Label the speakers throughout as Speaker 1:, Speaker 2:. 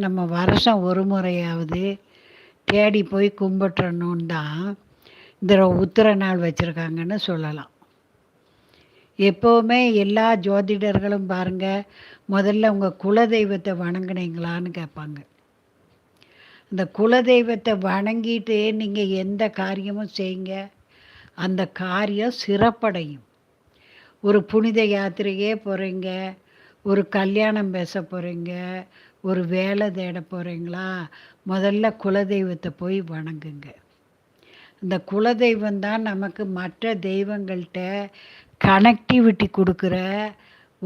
Speaker 1: நம்ம வருஷம் ஒரு முறையாவது தேடி போய் கும்பிட்றணும் தான் இந்த உத்திர நாள் வச்சுருக்காங்கன்னு சொல்லலாம். எப்போவுமே எல்லா ஜோதிடர்களும் பாருங்கள் முதல்ல உங்கள் குலதெய்வத்தை வணங்குனீங்களான்னு கேட்பாங்க. அந்த குலதெய்வத்தை வணங்கிட்டு நீங்கள் எந்த காரியமும் செய்யுங்க அந்த காரியம் சிறப்படையும். ஒரு புனித யாத்திரையே போகிறீங்க ஒரு கல்யாணம் பேச போகிறீங்க ஒரு வேலை தேட போகிறீங்களா முதல்ல குலதெய்வத்தை போய் வணங்குங்க. இந்த குலதெய்வம் தான் நமக்கு மற்ற தெய்வங்கள்கிட்ட கனெக்டிவிட்டி கொடுக்குற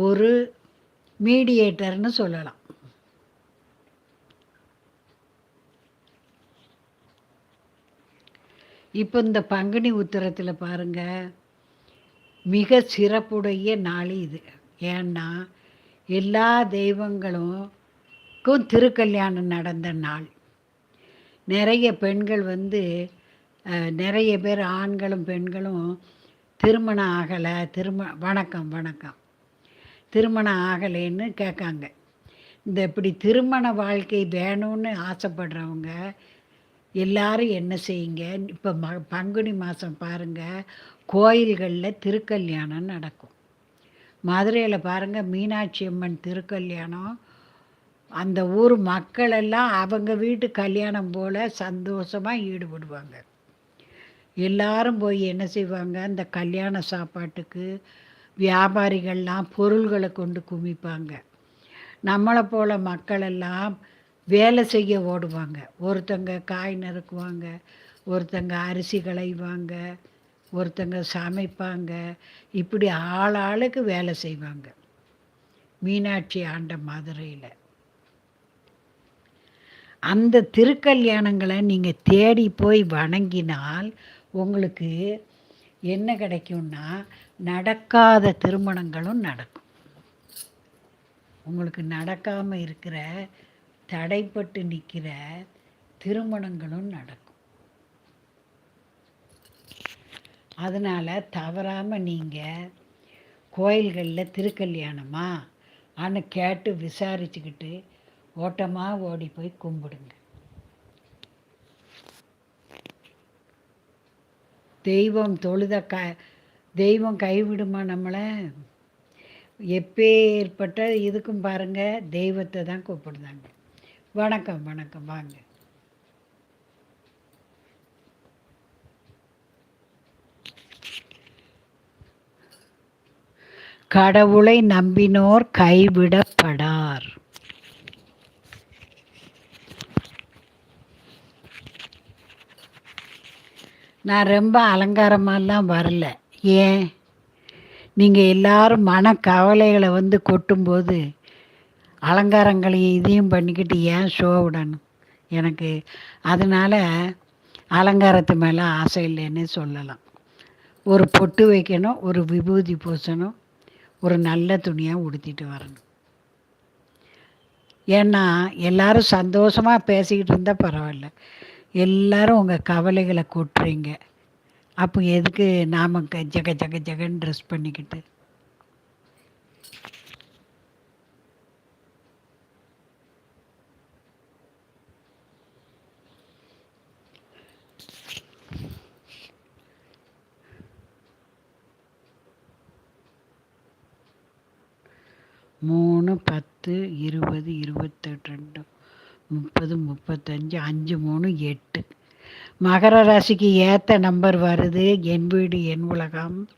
Speaker 1: ஒரு மீடியேட்டர்னு சொல்லலாம். இப்போ இந்த பங்குனி உத்திரத்தில் பாருங்கள் மிக சிறப்புடைய நாள் இது. ஏன்னா எல்லா தெய்வங்களுக்கும் திருக்கல்யாணம் நடந்த நாள். நிறைய பெண்கள் வந்து நிறைய பேர் ஆண்களும் பெண்களும் திருமணம் ஆகலை திரும வணக்கம் வணக்கம். திருமணம் ஆகலைன்னு கேட்காங்க. இந்த இப்படி திருமண வாழ்க்கை வேணும்னு ஆசைப்படுறவங்க எல்லாரும் என்ன செய்யுங்க? இப்போ ம பங்குனி மாதம் பாருங்கள் கோயில்களில் திருக்கல்யாணம் நடக்கும். மதுரையில் பாருங்கள் மீனாட்சி அம்மன் திருக்கல்யாணம். அந்த ஊர் மக்களெல்லாம் அவங்க வீட்டு கல்யாணம் போல் சந்தோஷமாக ஈடுபடுவாங்க. எல்லாரும் போய் என்ன செய்வாங்க? அந்த கல்யாண சாப்பாட்டுக்கு வியாபாரிகள்லாம் பொருள்களை கொண்டு குமிப்பாங்க நம்மளை போல் மக்களெல்லாம் வேலை செய்ய ஓடுவாங்க. ஒருத்தங்க காய் நறுக்குவாங்க ஒருத்தங்க அரிசி களைவாங்க. ஒருத்தங்க சமைப்பாங்க. இப்படி ஆள் ஆளுக்கு வேலை செய்வாங்க. மீனாட்சி ஆண்ட மதுரையில். அந்த திருக்கல்யாணங்களை நீங்கள் தேடி போய் வணங்கினால் உங்களுக்கு என்ன கிடைக்கும்னா நடக்காத திருமணங்களும் நடக்கும். உங்களுக்கு நடக்காமல் இருக்கிற தடைப்பட்டு நிற்கிற திருமணங்களும் நடக்கும். அதனால் தவறாமல் நீங்கள் கோயில்களில் திருக்கல்யாணமா அன்னு கேட்டு விசாரிச்சுக்கிட்டு ஓட்டமாக ஓடி போய் கும்பிடுங்க. தெய்வம் தொழுத க தெய்வம் கைவிடுமா நம்மளை? எப்பேற்பட்ட இதுக்கும் பாருங்கள் தெய்வத்தை தான் கூப்பிடுதாங்க. வணக்கம் வணக்கம் வாங்க. கடவுளை நம்பினோர் கைவிடப்படார். நான் ரொம்ப அலங்காரமாலாம் வரல. ஏன்? நீங்கள் எல்லாரும் கவலைகளை வந்து கொட்டும்போது அலங்காரங்களையும் இதையும் பண்ணிக்கிட்டு ஏன் ஷோ விடணும்? எனக்கு அதனால் அலங்காரத்து மேலே ஆசை இல்லைன்னு சொல்லலாம். ஒரு பொட்டு வைக்கணும் ஒரு விபூதி பூசணும் ஒரு நல்ல துணியாக உடுத்திட்டு வரணும். ஏன்னா எல்லாரும் சந்தோஷமாக பேசிக்கிட்டு இருந்தால் பரவாயில்ல. எல்லாரும் உங்கள் கவலைகளை கொட்டுறீங்க. அப்போ எதுக்கு நாம் ஜக ஜக ஜகன்னு ட்ரெஸ் பண்ணிக்கிட்டு? மூணு பத்து இருபது இருபத்தெட்டு ரெண்டு முப்பது முப்பத்தஞ்சு அஞ்சு மூணு எட்டு. மகர ராசிக்கு ஏற்ற நம்பர் வருது. என் வீடு என் உலகம்.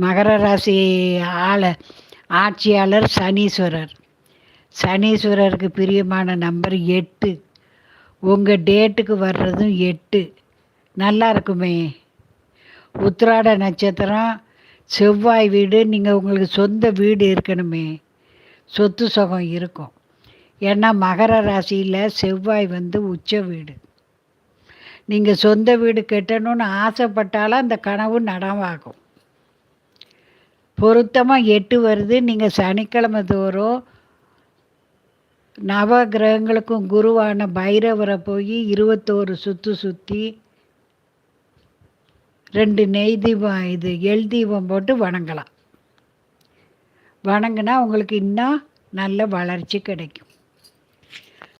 Speaker 1: மகர ராசி ஆள ஆட்சியாளர் சனீஸ்வரர். சனீஸ்வரருக்கு பிரியமான நம்பர் எட்டு. உங்கள் டேட்டுக்கு வர்றதும் எட்டு. நல்லா இருக்குமே. உத்திராட நட்சத்திரம் செவ்வாய் வீடு நீங்கள் உங்களுக்கு சொந்த வீடு இருக்கணுமே. சொத்து சுகம் இருக்கும். ஏன்னா மகர ராசியில் செவ்வாய் வந்து உச்ச வீடு. நீங்கள் சொந்த வீடு கட்டணும்னு ஆசைப்பட்டாலும் அந்த கனவு நடவாகும் பொருத்தமாக எட்டு வருது. நீங்கள் சனிக்கிழமை தோறும் நவ கிரகங்களுக்கும் குருவான பைரவரை போய் இருபத்தோரு சுற்று சுற்றி ரெண்டு நெய் தீபம் இது எல் தீபம் போட்டு வணங்கலாம். வணங்கினா உங்களுக்கு இன்னும் நல்ல வளர்ச்சி கிடைக்கும்.